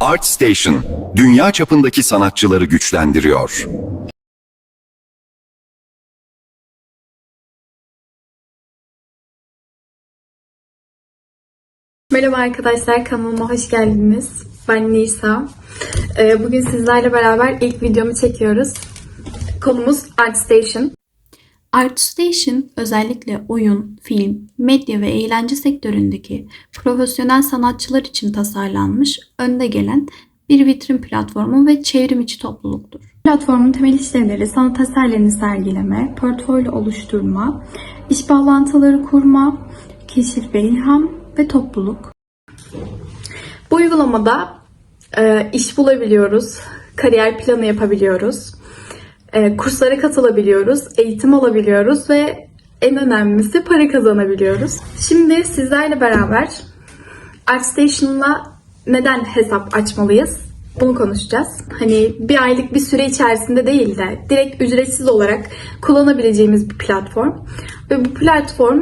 ArtStation, dünya çapındaki sanatçıları güçlendiriyor. Merhaba arkadaşlar, kanalıma hoş geldiniz. Ben Nisa. Ee, Bugün sizlerle beraber ilk videomu çekiyoruz. Konumuz ArtStation. ArtStation özellikle oyun, film, medya ve eğlence sektöründeki profesyonel sanatçılar için tasarlanmış, önde gelen bir vitrin platformu ve çevrim içi topluluktur. Platformun temel işlevleri sanat eserlerini sergileme, portfolyo oluşturma, iş bağlantıları kurma, keşif ve ilham ve topluluk. Bu uygulamada e, iş bulabiliyoruz, kariyer planı yapabiliyoruz, e, kurslara katılabiliyoruz, eğitim alabiliyoruz ve en önemlisi para kazanabiliyoruz. Şimdi sizlerle beraber ArtStation'la neden hesap açmalıyız? Bunu konuşacağız. Hani bir aylık bir süre içerisinde değil de direkt ücretsiz olarak kullanabileceğimiz bir platform. Ve bu platform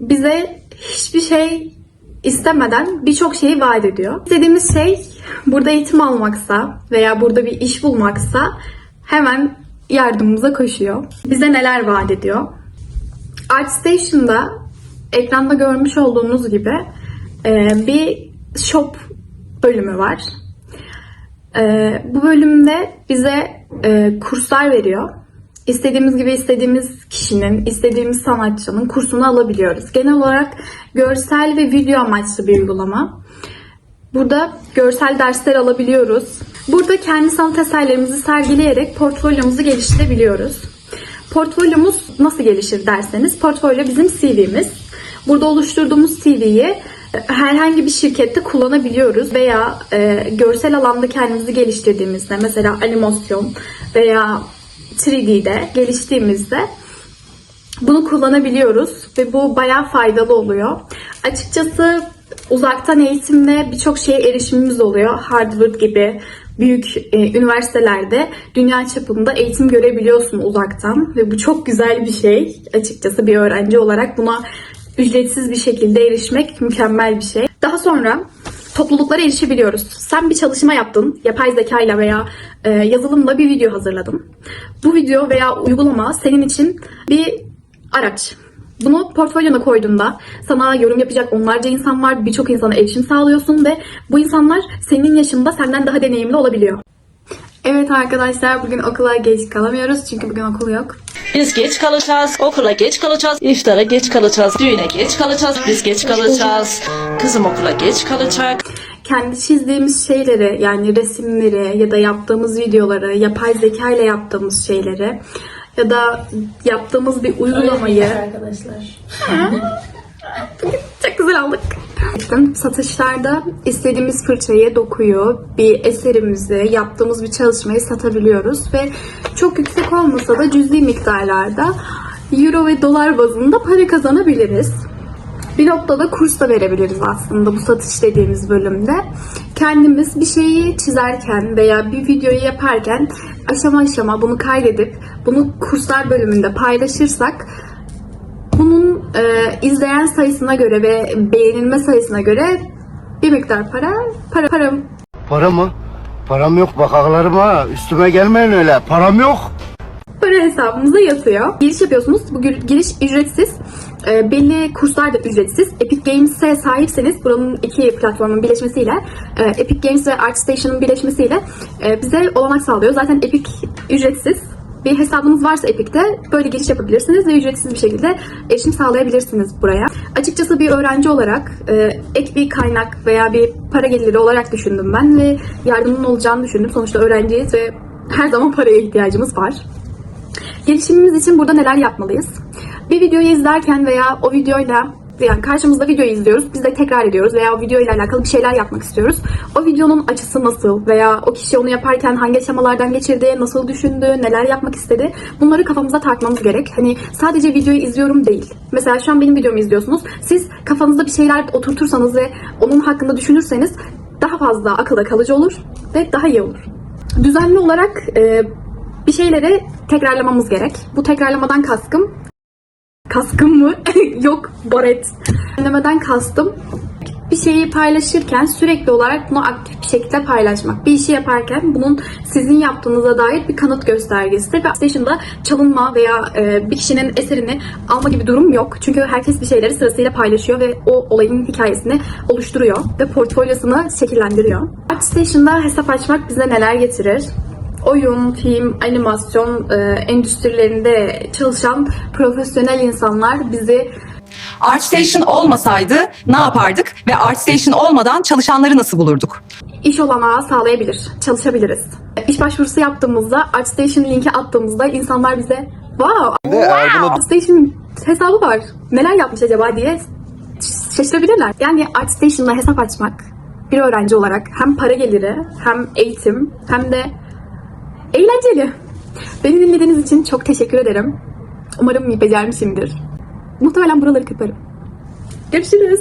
bize hiçbir şey istemeden birçok şeyi vaat ediyor. İstediğimiz şey burada eğitim almaksa veya burada bir iş bulmaksa hemen yardımımıza koşuyor. Bize neler vaat ediyor? ArtStation'da ekranda görmüş olduğunuz gibi e, bir shop bölümü var. E, bu bölümde bize e, kurslar veriyor. İstediğimiz gibi istediğimiz kişinin, istediğimiz sanatçının kursunu alabiliyoruz. Genel olarak görsel ve video amaçlı bir uygulama. Burada görsel dersler alabiliyoruz. Burada kendi sanat eserlerimizi sergileyerek portfolyomuzu geliştirebiliyoruz. Portfolyomuz nasıl gelişir derseniz, portfolyo bizim CV'miz. Burada oluşturduğumuz CV'yi herhangi bir şirkette kullanabiliyoruz veya e, görsel alanda kendimizi geliştirdiğimizde, mesela animasyon veya 3D'de geliştiğimizde bunu kullanabiliyoruz ve bu bayağı faydalı oluyor. Açıkçası uzaktan eğitimle birçok şeye erişimimiz oluyor. Harvard gibi büyük e, üniversitelerde dünya çapında eğitim görebiliyorsun uzaktan ve bu çok güzel bir şey. Açıkçası bir öğrenci olarak buna ücretsiz bir şekilde erişmek mükemmel bir şey. Daha sonra topluluklara erişebiliyoruz. Sen bir çalışma yaptın, yapay zeka ile veya e, yazılımla bir video hazırladın. Bu video veya uygulama senin için bir araç. Bunu portfolyona koyduğunda sana yorum yapacak onlarca insan var. Birçok insana erişim sağlıyorsun ve bu insanlar senin yaşında senden daha deneyimli olabiliyor. Evet arkadaşlar bugün okula geç kalamıyoruz çünkü bugün okul yok. Biz geç kalacağız, okula geç kalacağız, iftara geç kalacağız, düğüne geç kalacağız, biz geç kalacağız. Kızım okula geç kalacak. kendi çizdiğimiz şeyleri yani resimleri ya da yaptığımız videoları, yapay zeka ile yaptığımız şeyleri ya da yaptığımız bir uygulamayı Arkadaşlar. çok güzel aldık. Satışlarda istediğimiz fırçayı, dokuyu, bir eserimizi, yaptığımız bir çalışmayı satabiliyoruz ve çok yüksek olmasa da cüzi miktarlarda euro ve dolar bazında para kazanabiliriz. Bir noktada kurs da verebiliriz aslında bu satış dediğimiz bölümde. Kendimiz bir şeyi çizerken veya bir videoyu yaparken aşama aşama bunu kaydedip bunu kurslar bölümünde paylaşırsak bunun e, izleyen sayısına göre ve beğenilme sayısına göre bir miktar para, para, para Para mı? Param yok bakaklarıma. Üstüme gelmeyin öyle. Param yok. para hesabımıza yatıyor. Giriş yapıyorsunuz. Bu gir- giriş ücretsiz. E, belli kurslar da ücretsiz. Epic Games'e sahipseniz buranın iki platformun birleşmesiyle e, Epic Games ve ArtStation'ın birleşmesiyle e, bize olanak sağlıyor. Zaten Epic ücretsiz. Bir hesabınız varsa Epic'te böyle giriş yapabilirsiniz ve ücretsiz bir şekilde erişim sağlayabilirsiniz buraya. Açıkçası bir öğrenci olarak e, ek bir kaynak veya bir para geliri olarak düşündüm ben ve yardımın olacağını düşündüm. Sonuçta öğrenciyiz ve her zaman paraya ihtiyacımız var. Gelişimimiz için burada neler yapmalıyız? Bir videoyu izlerken veya o videoyla yani karşımızda videoyu izliyoruz. Biz de tekrar ediyoruz veya o video ile alakalı bir şeyler yapmak istiyoruz. O videonun açısı nasıl veya o kişi onu yaparken hangi aşamalardan geçirdi, nasıl düşündü, neler yapmak istedi. Bunları kafamıza takmamız gerek. Hani sadece videoyu izliyorum değil. Mesela şu an benim videomu izliyorsunuz. Siz kafanızda bir şeyler oturtursanız ve onun hakkında düşünürseniz daha fazla akılda kalıcı olur ve daha iyi olur. Düzenli olarak e, bir şeyleri tekrarlamamız gerek. Bu tekrarlamadan kaskım Kaskım mı? Yok, baret. Dinlemeden kastım. bir şeyi paylaşırken sürekli olarak bunu aktif bir şekilde paylaşmak. Bir işi yaparken bunun sizin yaptığınıza dair bir kanıt göstergesidir. Ve ArtStation'da çalınma veya e, bir kişinin eserini alma gibi durum yok. Çünkü herkes bir şeyleri sırasıyla paylaşıyor ve o olayın hikayesini oluşturuyor ve portfolyosunu şekillendiriyor. ArtStation'da hesap açmak bize neler getirir? Oyun, film, animasyon e, endüstrilerinde çalışan profesyonel insanlar bizi ArtStation olmasaydı ne yapardık ve ArtStation olmadan çalışanları nasıl bulurduk? iş olanağı sağlayabilir, çalışabiliriz. İş başvurusu yaptığımızda, ArtStation linki attığımızda insanlar bize wow, wow ArtStation hesabı var, neler yapmış acaba diye şaşırabilirler. Yani ArtStation'da hesap açmak bir öğrenci olarak hem para geliri, hem eğitim, hem de eğlenceli. Beni dinlediğiniz için çok teşekkür ederim. Umarım becermişimdir. Muhtemelen buraları kırparım. Görüşürüz.